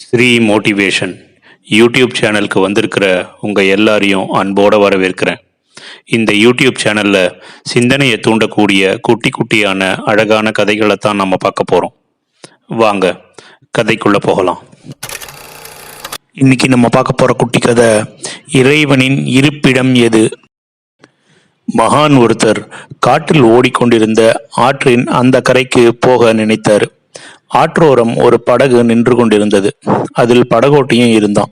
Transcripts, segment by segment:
Sri motivation YouTube சேனலுக்கு வந்திருக்கிற உங்கள் எல்லாரையும் அன்போடு வரவேற்கிறேன். இந்த யூடியூப் சேனலில் சிந்தனையை தூண்டக்கூடிய குட்டி குட்டியான அழகான கதைகளை தான் நம்ம பார்க்க போகிறோம் வாங்க கதைக்குள்ளே போகலாம். இன்னைக்கு நம்ம பார்க்க போகிற குட்டி கதை இறைவனின் இருப்பிடம் எது? மகான் ஒருத்தர் காட்டில் ஓடிக்கொண்டிருந்த ஆற்றின் அந்த கரைக்கு போக நினைத்தார். ஆற்றோரம் ஒரு படகு நின்று கொண்டிருந்தது. அதில் படகோட்டியும் இருந்தான்.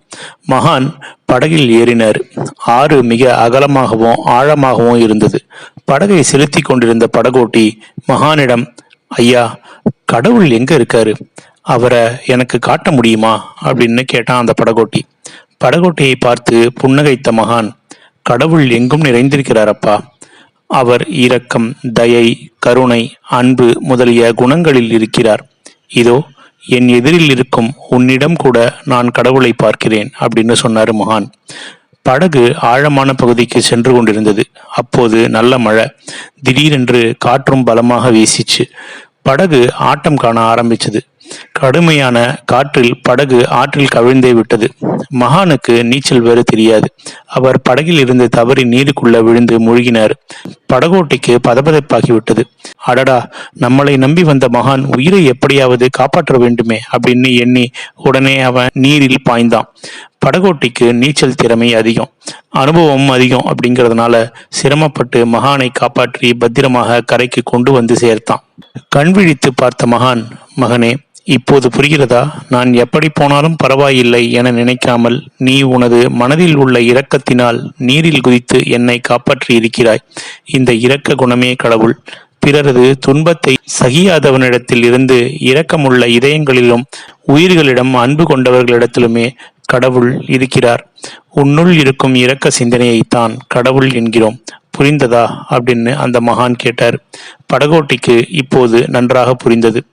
மகான் படகில் ஏறினார். ஆறு மிக அகலமாகவும் ஆழமாகவும் இருந்தது. படகை செலுத்தி கொண்டிருந்த படகோட்டி மகானிடம் ஐயா கடவுள் எங்க இருக்காரு? அவரை எனக்கு காட்ட முடியுமா? அப்படின்னு கேட்டான் அந்த படகோட்டி. படகோட்டியை பார்த்து புன்னகைத்த மகான் கடவுள் எங்கும் நிறைந்திருக்கிறாரப்பா அவர் இரக்கம் தயை கருணை அன்பு முதலிய குணங்களில் இருக்கிறார். இதோ என் எதிரில் இருக்கும் உன்னிடம் கூட நான் கடவுளை பார்க்கிறேன் அப்படின்னு சொன்னார் மகான். படகு ஆழமான பகுதிக்கு சென்று கொண்டிருந்தது. அப்போது நல்ல மழை. திடீரென்று காற்றும் பலமாக வீசிச்சு. படகு ஆட்டம் காண ஆரம்பிச்சது. கடுமையான காற்றில் படகு ஆற்றில் கவிழ்ந்தே விட்டது. மகானுக்கு நீச்சல் வேறு தெரியாது. அவர் படகில் இருந்து தவறி நீருக்குள்ள விழுந்து மூழ்கினார். படகோட்டிக்கு பதபதப்பாகி விட்டது. அடடா நம்மளை நம்பி வந்த மகான் உயிரை எப்படியாவது காப்பாற்ற வேண்டுமே அப்படின்னு எண்ணி உடனே அவன் நீரில் பாய்ந்தான். படகோட்டிக்கு நீச்சல் திறமை அதிகம் அனுபவம் அதிகம் அப்படிங்கிறதுனால சிரமப்பட்டு மகானை காப்பாற்றி பத்திரமாக கரைக்கு கொண்டு வந்து சேர்த்தான். கண் விழித்து பார்த்த மகான் மகனே இப்போது புரிகிறதா? நான் எப்படி போனாலும் பரவாயில்லை என நினைக்காமல் நீ உனது மனதில் உள்ள இரக்கத்தினால் நீரில் குதித்து என்னை காப்பாற்றி இருக்கிறாய். இந்த இரக்க குணமே கடவுள். பிறரது துன்பத்தை சகியாதவனிடத்தில் இருந்து இரக்கமுள்ள இதயங்களிலும் உயிர்களிடம் அன்பு கொண்டவர்களிடத்திலுமே கடவுள் இருக்கிறார். உன்னுள் இருக்கும் இரக்க சிந்தனையைத்தான் கடவுள் என்கிறோம். புரிந்ததா? அப்படின்னு அந்த மகான் கேட்டார். படகோட்டிக்கு இப்போது நன்றாக புரிந்தது.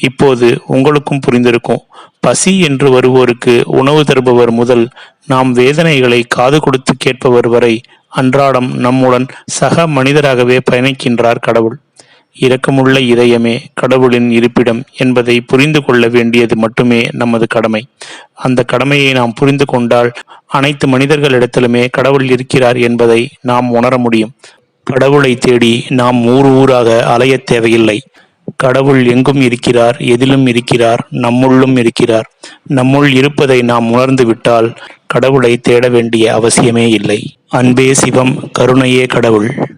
இப்போது உங்களுக்கும் புரிந்திருக்கும். பசி என்று வருவோருக்கு உணவு தருபவர் முதல் நாம் வேதனைகளை காது கொடுத்து கேட்பவர் வரை அன்றாடம் நம்முடன் சக மனிதராகவே பயணிக்கின்றார் கடவுள். இரக்கமுள்ள இதயமே கடவுளின் இருப்பிடம் என்பதை புரிந்து கொள்ள வேண்டியது மட்டுமே நமது கடமை. அந்த கடமையை நாம் புரிந்து கொண்டால் அனைத்து மனிதர்களிடத்திலுமே கடவுள் இருக்கிறார் என்பதை நாம் உணர முடியும். கடவுளை தேடி நாம் ஊர் ஊராக அலையத் தேவையில்லை. கடவுள் எங்கும் இருக்கிறார் எதிலும் இருக்கிறார் நம்முள்ளும் இருக்கிறார். நம்முள் இருப்பதை நாம் உணர்ந்து விட்டால் கடவுளை தேட வேண்டிய அவசியமே இல்லை. அன்பே சிவம் கருணையே கடவுள்.